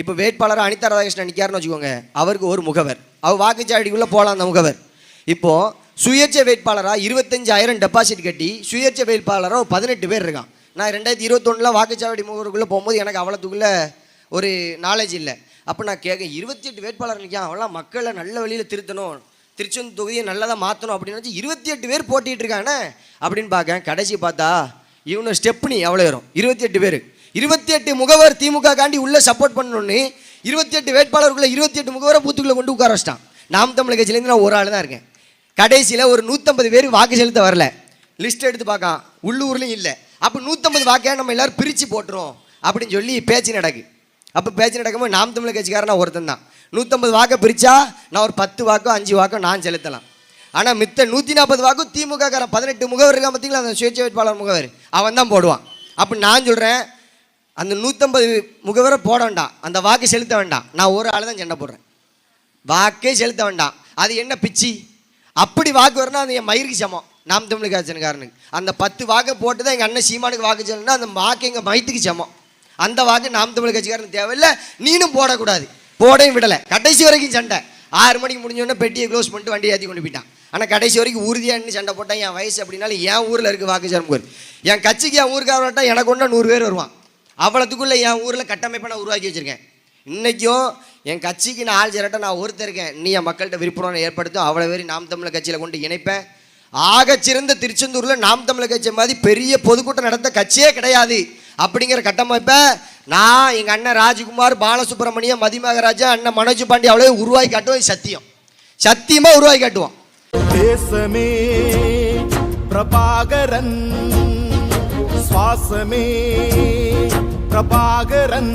இப்போ வேட்பாளர் அனிதா ராதாகிருஷ்ணன் நிற்கிறாருன்னு வச்சுக்கோங்க அவருக்கு ஒரு முகவர். அவர் வாக்குச்சாவடிக்குள்ளே போகலாம் அந்த முகவர். இப்போது சுயேட்சை வேட்பாளராக இருபத்தஞ்சாயிரம் டெபாசிட் கட்டி சுயேட்சை வேட்பாளராக ஒரு பதினெட்டு பேர் இருக்கான். நான் ரெண்டாயிரத்தி இருபத்தொன்னில் வாக்குச்சாவடி முகவருக்குள்ளே போகும்போது எனக்கு அவ்வளோத்துக்குள்ளே ஒரு நாலேஜ் இல்லை. அப்போ நான் கேட்க இருபத்தி எட்டு வேட்பாளர் நிற்கான் அவெல்லாம் மக்களை நல்ல வழியில் திருத்தணும் திருச்செந்தூர் தொகுதியை நல்லதாக மாற்றணும் அப்படின்னு வச்சு இருபத்தி எட்டு பேர் போட்டிகிட்டு இருக்கானே அப்படின்னு பார்க்க கடைசி பார்த்தா இவனு ஸ்டெப்னி எவ்வளோ வரும் இருபத்தி எட்டு பேர். இருபத்தி எட்டு முகவர் திமுக காண்டி உள்ள சப்போர்ட் பண்ணணும்னு இருபத்தி எட்டு வேட்பாளருக்குள்ள இருபத்தி எட்டு முகவரை பூத்துக்குள்ள கொண்டு உட்கார வச்சிட்டான். நாம் தமிழ் கட்சியிலேருந்து நான் ஒரு ஆள் தான் இருக்கேன். கடைசியில் ஒரு நூற்றம்பது பேர் வாக்கு செலுத்த வரல. லிஸ்ட் எடுத்து பார்க்கான். உள்ளூர்லையும் இல்லை. அப்போ நூற்றம்பது வாக்கை நம்ம எல்லாரும் பிரித்து போட்டுரும் அப்படின்னு சொல்லி பேச்சு நடக்கு. அப்போ பேச்சு நடக்கும்போது நாம் தமிழ் கட்சிக்காரன் நான் ஒருத்தன் தான். நூற்றம்பது வாக்கை பிரித்தா நான் ஒரு பத்து வாக்கோ அஞ்சு வாக்கோ நான் செலுத்தலாம். ஆனால் மித்த நூற்றி நாற்பது வாக்கும் திமுக காரன் பதினெட்டு முகவர் இருக்கான் பார்த்தீங்களா அந்த சுயேட்சை வேட்பாளர் முகவர். அவன் தான் போடுவான். அப்போ நான் சொல்கிறேன் அந்த நூற்றம்பது முகவரை போட வேண்டாம். அந்த வாக்கு செலுத்த வேண்டாம். நான் ஒரு ஆள் தான் சண்டை போடுறேன். வாக்கே செலுத்த வேண்டாம். அது என்ன பிச்சி? அப்படி வாக்கு வரணும் அது என் மயிருக்கு சமம். நாம் தமிழ் காய்ச்சனுக்காரனுக்கு அந்த பத்து வாக்கை போட்டு தான் எங்கள் அண்ணன் சீமானுக்கு வாக்கு சொல்லணும்னா அந்த வாக்கு எங்கள் மயத்துக்கு சமம். அந்த வாக்கு நாம் தமிழ் கட்சிக்காரனுக்கு தேவையில்லை. நீனும் போடக்கூடாது. போடையும் விடலை. கடைசி வரைக்கும் சண்டை. ஆறு மணிக்கு முடிஞ்சோடனே பெட்டியை க்ளோஸ் பண்ணிட்டு வண்டியை ஏற்றி கொண்டு போயிட்டான். ஆனால் கடைசி வரைக்கும் உறுதியாக சண்டை போட்டால் என் வயசு அப்படின்னாலும் என் ஊரில் இருக்க வாக்குச்சாரம் கோயில் என் கட்சிக்கு என் ஊருக்காரட்டால் எனக்கு ஒன்றா நூறு பேர் வருவான். அவ்வளோத்துக்குள்ளே என் ஊரில் கட்டமைப்பை நான் உருவாக்கி வச்சுருக்கேன். இன்றைக்கும் என் கட்சிக்கு நான் ஆள் சேரட்ட நான் ஒருத்தர் இருக்கேன். நீ என் மக்கள்கிட்ட விருப்பம் ஏற்படுத்தும் அவ்வளோ பேர் நாம் தமிழர் கட்சியில் கொண்டு இணைப்பேன். ஆகச்சிறந்த திருச்செந்தூரில் நாம் தமிழர் கட்சி மாதிரி பெரிய பொதுக்கூட்டம் நடத்த கட்சியே கிடையாது. அப்படிங்கிற கட்டமைப்பை நான் எங்கள் அண்ணன் ராஜ்குமார் பாலசுப்ரமணியம் மதிமகராஜா அண்ணன் மனோஜ் பாண்டி அவ்வளோ உருவாக்கி காட்டுவோம். சத்தியம். சத்தியமாக உருவாக்கி காட்டுவோம். தேசமே பிரபாகரன் சுவாசமே பிரபாகரன்